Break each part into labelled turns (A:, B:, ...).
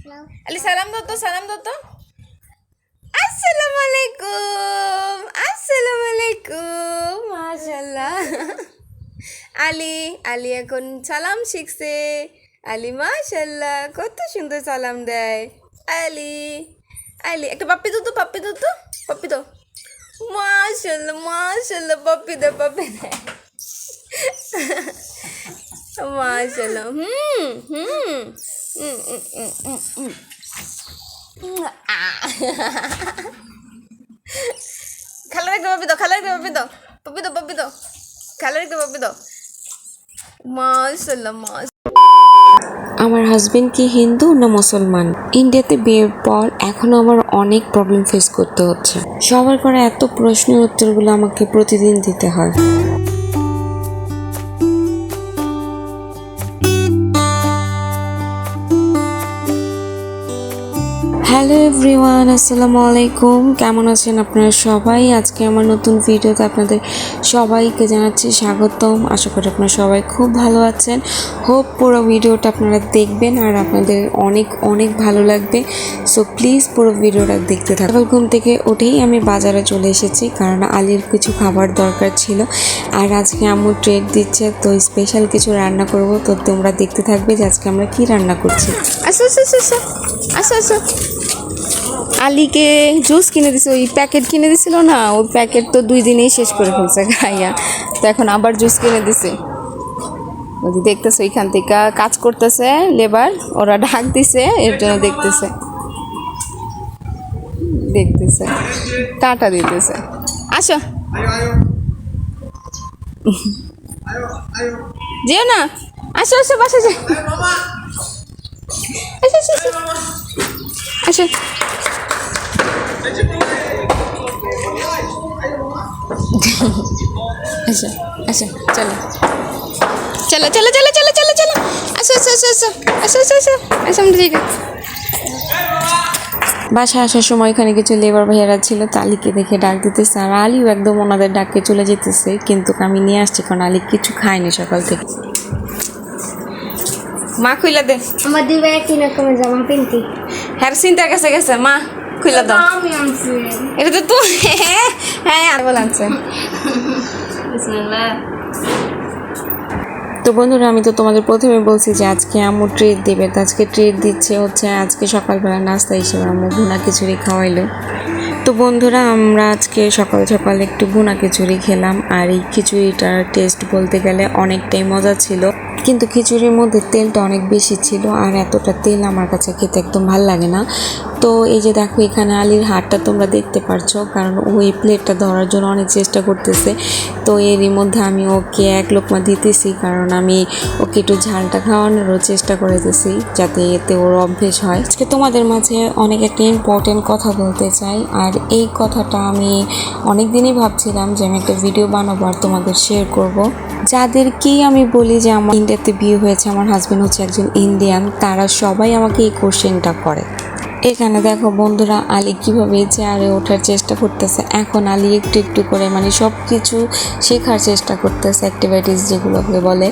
A: আলি, সালাম দাও তো, সালাম দাও তো। আসসালামু আলাইকুম আসসালামু আলাইকুম মাশাল্লাহ আলি আলি এখন সালাম শিখছে। আলি মাশাল্লাহ কত সুন্দর সালাম দেয়। আলি আলি, একটা পাপ্পি তো, পাপ্পি দাও তো, পাপ্পি দাও। মাশাল্লাহ মাশাল্লাহ পাপ্পি দে পাপ্পি দে মাশাল্লাহ হুম হুম। খালার একটা পাপি দাও খালার একটা পাপি দাও পাপি দাও পাপি দাও খালার একটা পাপি দাও মাশাল্লাহ মাশ
B: আমার হাজবেন্ড কি হিন্দু না মুসলমান ইন্ডিয়াতে বিয়ের পর এখনও আমার অনেক প্রবলেম ফেস করতে হচ্ছে। সবার করে এত প্রশ্নের উত্তরগুলো আমাকে প্রতিদিন দিতে হয়। হ্যালো এভরিওয়ান আসসালামু আলাইকুম। কেমন আছেন আপনারা সবাই? আজকে আমার নতুন ভিডিওতে আপনাদের সবাইকে জানাচ্ছি স্বাগতম। আশা করি আপনারা সবাই খুব ভালো আছেন। হোপ পুরো ভিডিওটা আপনারা দেখবেন আর আপনাদের অনেক অনেক ভালো লাগবে। সো প্লিজ পুরো ভিডিওটা দেখতে থাকুন। সকাল ঘুম থেকে উঠেই আমি বাজারে চলে এসেছি কারণ আলির কিছু খাবার দরকার ছিল। আর আজকে আম্মু ট্রেড দিচ্ছে, তো স্পেশাল কিছু রান্না করব। তো তোমরা দেখতে থাকবে যে আজকে আমরা কি রান্না করছি।
A: আচ্ছা আচ্ছা আসো। আসো আসো। আলিকে জুস কিনে দিছে, ওই প্যাকেট কিনে দিছিল না, ওই প্যাকেট তো দুই দিনেই শেষ করে ফেলছে খাইয়া। তো এখন আবার জুস কিনে দিছে। ওই দেখতেছে ওইখান থেকে কাজ করতেছে লেবার ওরা ঢাক দিছে, এর জন্য দেখতেছে। দেখতেছে, টাটা দিতেছে। আসো। যেও না। আসো আসো, বাসা যা আসো আসো। আসো। আসো আসো চলো। চলো চলো চলো চলো চলো চলো। আসো আসো আসো আসো আসো আসো আসো আসো আমরা ঠিক
B: বাসায় আসার সময় ওখানে কিছু লেবার ভাইয়ারা ছিল তো আলীকে দেখে ডাক দিতেছে আর আলিও একদম ওনাদের ডাকে চলে যেতেছে কিন্তু আমি নিয়ে আসছি কারণ আলী কিছু খায়নি সকাল থেকে।
A: মা খুইলা দে।
C: আমার দুই ভাই তিন রকমের জামা কিনতি
A: হ্যাঁ চিন্তা গেছে গেছে মা। খুইলা দাও। এটা তো তুই হ্যাঁ হ্যাঁ আর
C: বিসমিল্লাহ।
B: তো বন্ধুরা আমি তো তোমাদের প্রথমে বলছি যে আজকে আম্মু ট্রিট দেবে তো আজকে ট্রিট দিচ্ছে হচ্ছে আজকে সকালবেলা নাস্তা হিসেবে আম্মু ভুনা খিচুড়ি খাওয়াইলো। তো বন্ধুরা আমরা আজকে সকাল সকাল একটু ভুনা খিচুড়ি খেলাম আর এই খিচুড়িটার টেস্ট বলতে গেলে অনেকটাই মজা ছিল। কিন্তু খিচুড়ির মধ্যে তেলটা অনেক বেশি ছিল আর এতটা তেল আমার কাছে খেতে একদম ভালো লাগে না। তো এই যে দেখো, এখানে আলির হাতটা তোমরা দেখতে পারছ, কারণ ও এই প্লেটটা ধরার জন্য অনেক চেষ্টা করতেছে। তো এরই মধ্যে আমি ওকে এক লোকমা দিতেছি, কারণ আমি ওকে একটু ঝালটা খাওয়ানোরও চেষ্টা করতেছি, যাতে এতে ওর অভ্যেস হয়। আজকে তোমাদের মাঝে অনেক একটা ইম্পর্টেন্ট কথা বলতে চাই, আর এই কথাটা আমি অনেক দিনই ভাবছিলাম যে আমি একটা ভিডিও বানাবো আর তোমাদের শেয়ার করব। যাদেরকেই আমি বলি যে আমার ইন্ডিয়াতে বিয়ে হয়েছে, আমার হাজব্যান্ড হচ্ছে একজন ইন্ডিয়ান তারা সবাই আমাকে এই কোশ্চেনটা করে। এখানে দেখো বন্ধুরা আলী কীভাবে চেয়ারে ওঠার চেষ্টা করতেছে। এখন আলী একটু একটু করে মানে সব কিছু শেখার চেষ্টা করতেছে অ্যাক্টিভিটিস যেগুলোকে বলে।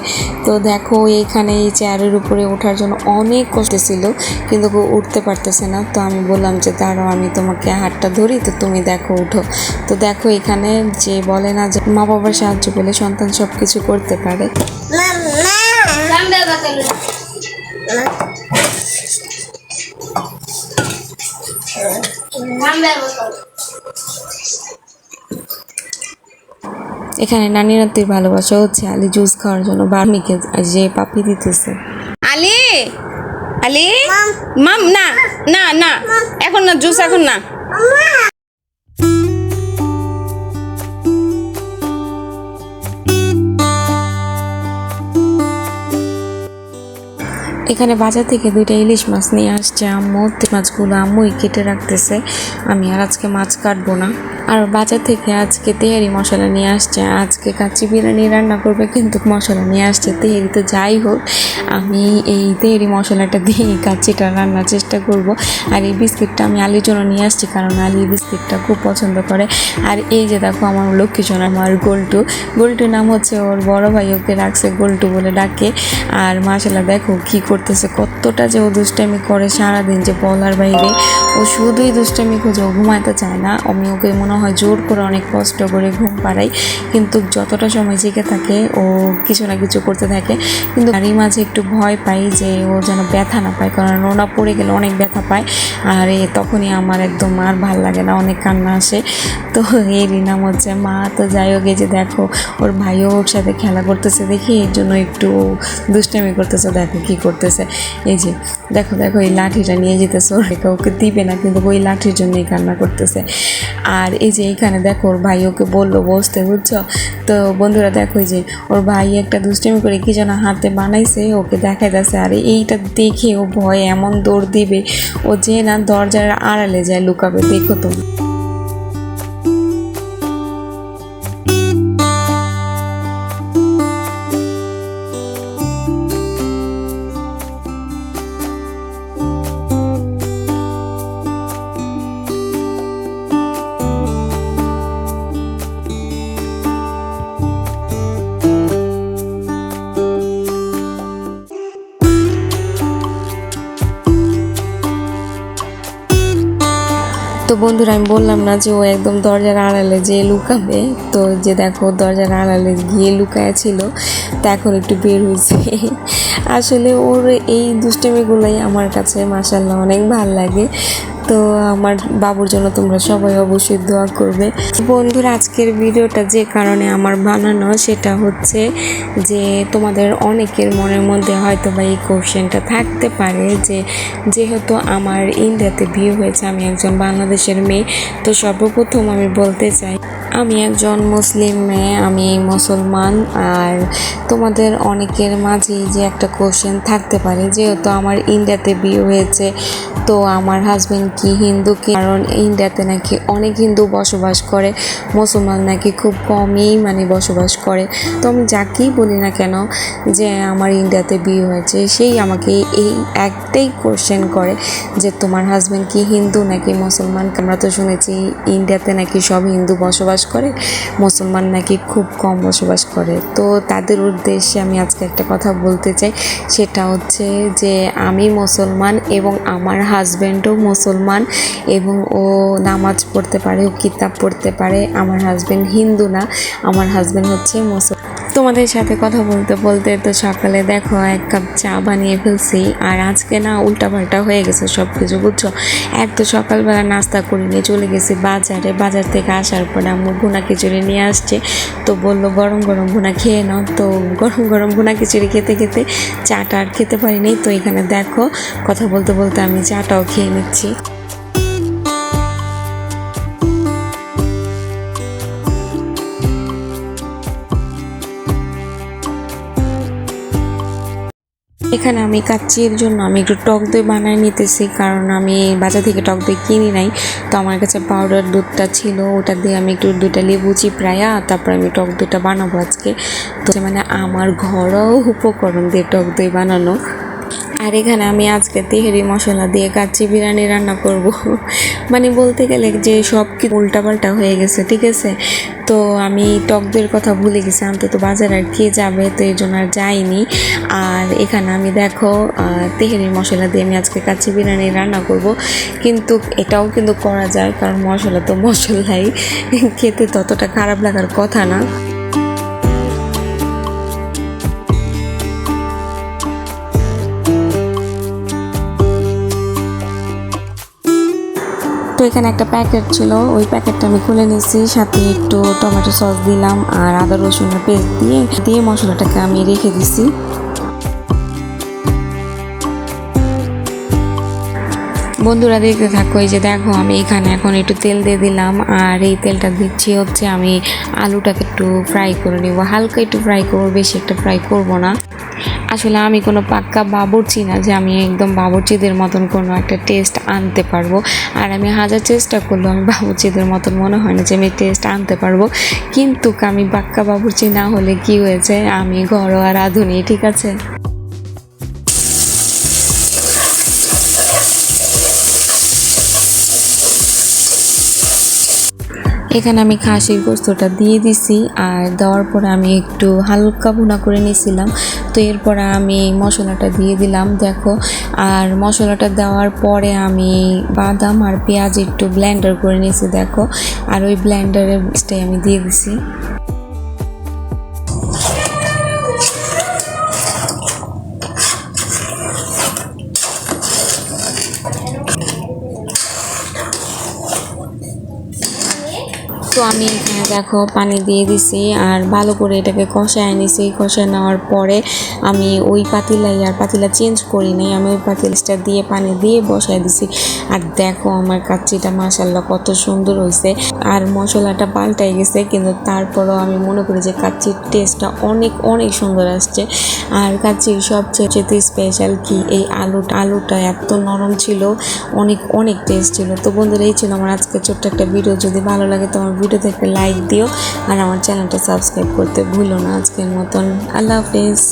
B: তো দেখো এইখানে এই চেয়ারের উপরে ওঠার জন্য অনেক কষ্ট ছিল কিন্তু ও উঠতে পারতেছে না। তো আমি বললাম যে দাঁড়াও আমি তোমাকে হাতটা ধরি তো তুমি দেখো উঠো তো দেখো এখানে যে বলে না যে মা বাবার সাহায্য পেলে সন্তান সব কিছু করতে পারে। এখানে নানি নাতির ভালোবাসা হচ্ছে আলী জুস খাওয়ার জন্য বার্মিকে যে পাপি দিতেছে।
A: আলি? আলি? মাম না না না। এখন না জুস এখন না।
B: এখানে বাজার থেকে দুইটা ইলিশ মাছ নিয়ে আসছে আম্মু। মাছগুলো আম্মুই কেটে রাখতেছে। আমি আর আজকে মাছ কাটবো না। আর বাজার থেকে আজকে তেহারি মশলা নিয়ে আসছে। আজকে কাচ্চি বিরিয়ানি রান্না করবে কিন্তু মশলা নিয়ে আসছে। তেহারি তো যাই হোক, আমি এই তেহারি মশলাটা দিয়ে কাচ্চিটা রান্নার চেষ্টা করব। আর এই বিস্কিটটা আমি আলির জন্য নিয়ে আসছি কারণ আলি বিস্কিটটা খুব পছন্দ করে। আর এই যে দেখো আমার লক্ষ্মীজন আমার গোল্টু। গোল্টুর নাম হচ্ছে ওর বড় ভাই, ওকে রাখছে গোল্টু বলে ডাকে। আর মাশাল্লাহ দেখো কি করতে করতেছে কতটা যে ও দুষ্টামি করে সারাদিন যে বলার বাইরে। ও শুধুই দুষ্টামি খুঁজে, ও ঘুমাতে চায় না। আমি ওকে মনে হয় জোর করে অনেক কষ্ট করে ঘুম পাড়াই। কিন্তু যতটা সময় জেগে থাকে, ও কিছু না কিছু করতে থাকে। কিন্তু তারই মাঝে একটু ভয় পাই যে ও যেন ব্যথা না পায়, কারণ ওনা পড়ে গেলে অনেক ব্যথা পায়। আর এ তখনই আমার একদম আর ভালো লাগে না, অনেক কান্না আসে। তো এরই নাম হচ্ছে, মা, তো যাই হোক, এই যে দেখো, ওর ভাইও ওর সাথে খেলা করতেছে দেখি, এর জন্য একটু দুষ্টামি করতেছে, দেখো কি করতেছে। এই যে দেখো দেখো, এই লাঠিটা নিয়ে যেতেছে। ওরা ওকে দিবে না, কিন্তু ওই লাঠির জন্যই কান্না করতেছে। আর এই যে এইখানে দেখো, ওর ভাই ওকে বলল, বসতে, বুঝছ? তো বন্ধুরা, দেখো যে ওর ভাই একটা দুষ্টিমি করে কি যেন হাতে বানাইছে, ওকে দেখাই যাচ্ছে আর এইটা দেখে ও ভয় এমন দৌড় দিবে, ও যে না দরজার আড়ালে যায় লুকাবে, দেখো তুমি তো বন্ধুরা, আমি বললাম না যে ও একদম দরজার আড়ালে যে লুকাবে, তো যে দেখো দরজার আড়ালে গিয়ে লুকায় ছিল, তা এখন একটু বের হয়েছে। আসলে ওর এই দুষ্টামিগুলোই আমার কাছে মাসাল্লাহ অনেক ভালো লাগে। তো আমার বাবুর জন্য তোমরা সবাই অবশ্যই দোয়া করবে। বন্ধুরা, আজকের ভিডিওটা যে কারণে আমার বানানো সেটা হচ্ছে যে তোমাদের অনেকের মনের মধ্যে হয়তো বা এই কোয়েশ্চেনটা থাকতে পারে যে যেহেতু আমার ইন্ডিয়াতে বিয়ে হয়েছে, আমি একজন বাংলাদেশের মেয়ে, তো সর্বপ্রথম আমি বলতে চাই আমি একজন মুসলিম মেয়ে, আমি মুসলমান, আর তোমাদের অনেকের মাঝেই যে একটা কোশ্চেন থাকতে পারে, যেহেতু আমার ইন্ডিয়াতে বিয়ে হয়েছে, তো আমার হাজবেন্ড কি হিন্দু কি? কারণ ইন্ডিয়াতে নাকি অনেক হিন্দু বসবাস করে, মুসলমান নাকি খুব কমই মানে বসবাস করে। তো আমি যাকেই বলি না কেন যে আমার ইন্ডিয়াতে বিয়ে হয়েছে, সেই আমাকে এই একটাই কোশ্চেন করে যে তোমার হাজবেন্ড কি হিন্দু নাকি মুসলমান? আমরা তো শুনেছি ইন্ডিয়াতে নাকি সব হিন্দু বসবাস করে। মুসলমান নাকি খুব কম বসবাস করে। তো তাদের উদ্দেশ্যে আমি আজকে একটা কথা বলতে চাই। সেটা হচ্ছে যে আমি মুসলমান এবং আমার হাজব্যান্ডও মুসলমান এবং ও নামাজ পড়তে পারে, ও কিতাব পড়তে পারে। আমার হাজব্যান্ড হিন্দু না। আমার হাজব্যান্ড হচ্ছে মুসলমান। তোমাদের সাথে কথা বলতে বলতে তো সকালে দেখো এক কাপ চা বানিয়ে ফেলছি, আর আজকে না উল্টাপাল্টা হয়ে গেছে সব কিছু বুঝছ? এক তো সকালবেলা নাস্তা করে নিয়ে চলে গেছি বাজারে। বাজার থেকে আসার পরে আম্মু ভুনা খিচুড়ি নিয়ে আসছে, তো বলল, গরম গরম ভুনা খেয়ে নাও। তো গরম গরম ভুনা খিচুড়ি খেতে খেতে চাটা আর খেতে পারিনি, তো এখানে দেখো, কথা বলতে বলতে আমি চাটাও খেয়ে নিচ্ছি। এখানে আমি কাচ্চির জন্য আমি একটু টক দই বানায় নিতেছি, কারণ আমি বাজার থেকে টক দই কিনি নাই। তো আমার কাছে পাউডার দুধটা ছিল, ওটা দিয়ে আমি একটু দুটা লেবু চিপড়াইয়া তারপর আমি টক দইটা বানাবো আজকে। তো মানে আমার ঘরোয়া উপকরণ দিয়ে টক দই বানানো। আর এখানে আমি আজকে তেহেরি মশলা দিয়ে কাচ্চি বিরিয়ানি রান্না করব। মানে বলতে গেলে যে সব কিছু উল্টাপাল্টা হয়ে গেছে, ঠিক আছে? তো আমি টকদের কথা ভুলে গেছি আমি তো বাজারে আর কে যাবে তো এই জন্য আর যাইনি। আর এখানে আমি দেখো তেহেরি মশলা দিয়ে আমি আজকে কাচ্চি বিরিয়ানি রান্না করব। কিন্তু এটাও কিন্তু করা যায়, কারণ মশলা তো মশলাই। খেতে ততটা খারাপ লাগার কথা না। তো এখানে একটা প্যাকেট ছিল। ওই প্যাকেটটা আমি খুলে নিয়েছি। সাথে একটু টমেটো সস দিলাম আর আদা রসুনের পেস্ট দিয়ে দিয়ে মশলাটাকে আমি রেখে দিছি। বন্ধুরা দেখতে থাকো, এই যে দেখো আমি এখানে এখন একটু তেল দিয়ে দিলাম, আর এই তেলটা দিচ্ছি হচ্ছে আমি আলুটাকে একটু ফ্রাই করে নিব। হালকা একটু ফ্রাই করব, বেশি একটা ফ্রাই করব না। আসলে আমি কোনো পাক্কা বাবুর্চি না যে আমি একদম বাবুর্চিদের মতন কোনো একটা টেস্ট আনতে পারব। আর আমি হাজার চেষ্টা করলেও আমি বাবুর্চিদের মতন মনে হয় না যে আমি টেস্ট আনতে পারব। কিন্তু আমি পাক্কা বাবুর্চি না হলে কি হয়েছে? আমি ঘরোয়া রাঁধুনি, ঠিক আছে? এখানে আমি খাসির গোস্তটা দিয়ে দিছি, আর দেওয়ার পরে আমি একটু হালকা ভুনা করে নিয়েছিলাম। তো এরপরে আমি মশলাটা দিয়ে দিলাম, দেখো। আর মশলাটা দেওয়ার পরে আমি বাদাম আর পেঁয়াজ একটু ব্লেন্ডার করে নিয়েছি, দেখো। আর ওই ব্লেন্ডারের আমি দিয়ে দিছি। আমি দেখো, পানি দিয়ে দিছি আর ভালো করে এটাকে কষায় নিছি। কষায় নেওয়ার পরে আমি ওই পাতিলাই আর পাতিলা চেঞ্জ করি নাই। আমি ওই পাতিলটা দিয়ে পানি দিয়ে বসায় দিছি। আর দেখো আমার কাচ্চিটা মাসাল্লাহ কত সুন্দর হয়েছে আর মশলাটা পাল্টাই গেছে, কিন্তু তারপরও আমি মনে করি যে কাচ্চির টেস্টটা অনেক অনেক সুন্দর আসছে। আর কাচ্চির সবচেয়ে স্পেশাল কি, এই আলুটা আলুটা এত নরম ছিল, অনেক অনেক টেস্ট ছিল। তো বন্ধুরা, এই ছিল আমার আজকে ছোট্ট একটা ভিডিও যদি ভালো লাগে তো আমার ভিডিওতে একটা লাইক দিও আর আমার চ্যানেলটা সাবস্ক্রাইব করতে ভুলো না। আজকের মতন আল্লাহ হাফিজ।